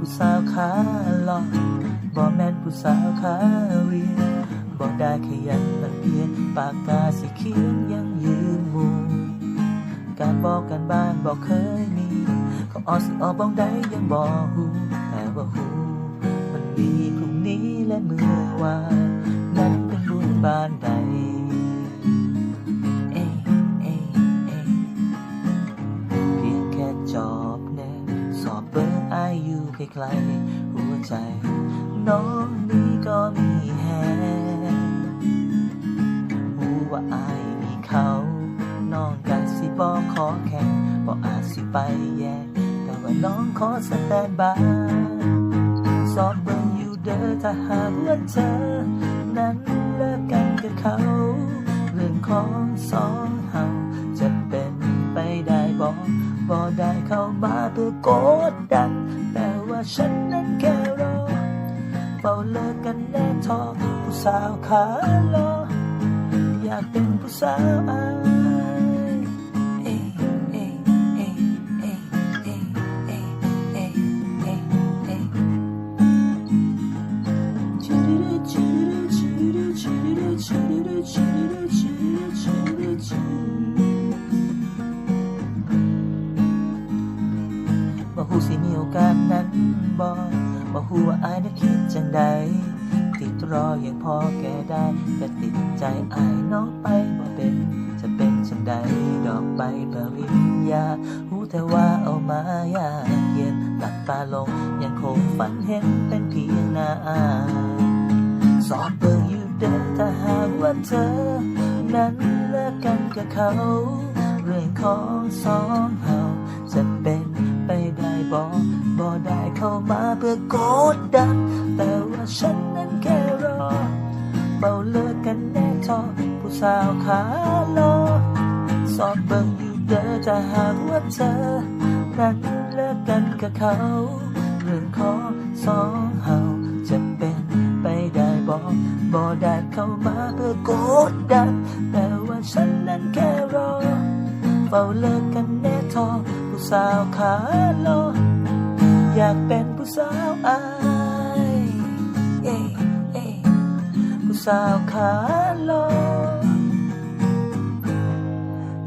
ผู้สาวขาหลอกบ่แม่นผู้สาวขาเรียนบ่ได้ขยันมันเพียรปากกาสิเขียนยังยืนหมู่ การบอกกันบ้านบอกเคยมีเขาออสิออกบ้องใดยังบอกหูแต่ว่าหูมันมีพรุ่งนี้และเมื่อวานนั้นเป็นบุญบานใดเอ้เอ้เอ้เพียงแค่จอบแนบสอบเบอร์อายอยู่ใกล้ๆหัวใจ น้องนี้ก็มี สิไปแย่แต่ว่าน้องขอสแตนบายสอบเบิ่งอยู่เด้อถ้าหากว่าเธอ นั้นเลิกกันกับเขา เรื่องของสองเฮาจะเป็นไปได้บอกบ่ได้เข้ามาเพื่อกดดัน แต่ว่าฉันนั้นแค่รอเฝ้าเลิกกันแน่ทอผู้สาวขาลออยากเป็นผู้สาวอา ผู้สิมีโอกาสนั้นบ่บ่ฮู้ว่าอายได้คิดจังใดติดรออย่างพอแก่ได้แต่ติดใจอายน้องไปบ่เป็นจะเป็นจังใดดอกใบปริญญาหูแต่ว่าเอามายากเย็นหลับตาลงยังคงฝันเห็นเป็นเพียงหน้าอายสอบเบิ่งอยู่เด้อถ้าหากว่าเธอ นั้นเลิกกันกับเขา เรื่องของสองเฮา เข้ามาเพื่อกดดัน แต่ว่าฉันนั้นแค่รอเบาเลิกกันแน่ทอผู้สาวขาลอสอบเบิ่งอยู่เด้อจะหากว่าเธอนั้นเลิกกันกับเขา เรื่องขอสองเฮาจะเป็นไปได้บ่บ่ได้เข้ามาเพื่อกดดัน แต่ว่าฉันนั้นแค่รอเฝ้าเลิกกันแน่ทอผู้สาวขาลอ อยากเป็นผู้สาวอายเอ้เอ้ผู้สาวขาลอ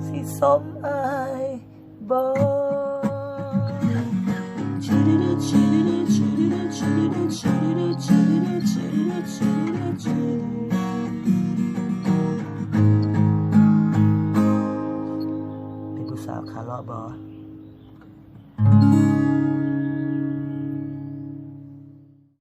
สิสมอายบอชูดิดชูดิดชูดิดชูดิดชูดิดชูดิดชูดิดชูดิดชูดิดเป็นผู้สาวขาลอบอ